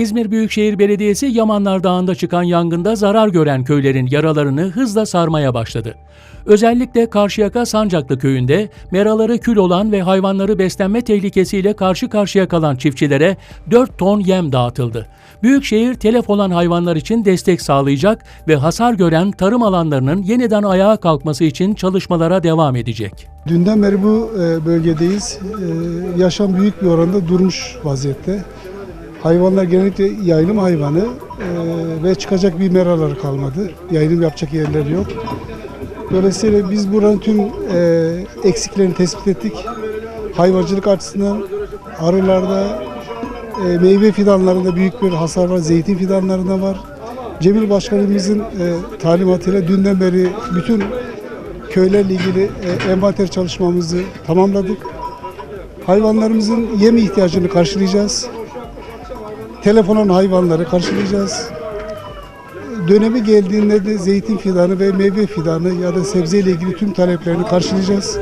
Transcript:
İzmir Büyükşehir Belediyesi Yamanlar Dağı'nda çıkan yangında zarar gören köylerin yaralarını hızla sarmaya başladı. Özellikle Karşıyaka Sancaklı köyünde meraları kül olan ve hayvanları beslenme tehlikesiyle karşı karşıya kalan çiftçilere 4 ton yem dağıtıldı. Büyükşehir telef olan hayvanlar için destek sağlayacak ve hasar gören tarım alanlarının yeniden ayağa kalkması için çalışmalara devam edecek. Dünden beri bu e, bölgedeyiz. E, Yaşam büyük bir oranda durmuş vaziyette. Hayvanlar genellikle yayılım hayvanı e, ve çıkacak bir meraları kalmadı. Yayılım yapacak yerleri yok. Dolayısıyla biz buranın tüm e, eksiklerini tespit ettik. Hayvancılık açısından arılarda, e, meyve fidanlarında büyük bir hasar var. Zeytin fidanlarında var. Cemil Başkanımızın e, talimatıyla dünden beri bütün köylerle ilgili e, envanter çalışmamızı tamamladık. Hayvanlarımızın yem ihtiyacını karşılayacağız. Telefonan hayvanları karşılayacağız. Dönemi geldiğinde de zeytin fidanı ve meyve fidanı ya da sebzeyle ilgili tüm taleplerini karşılayacağız.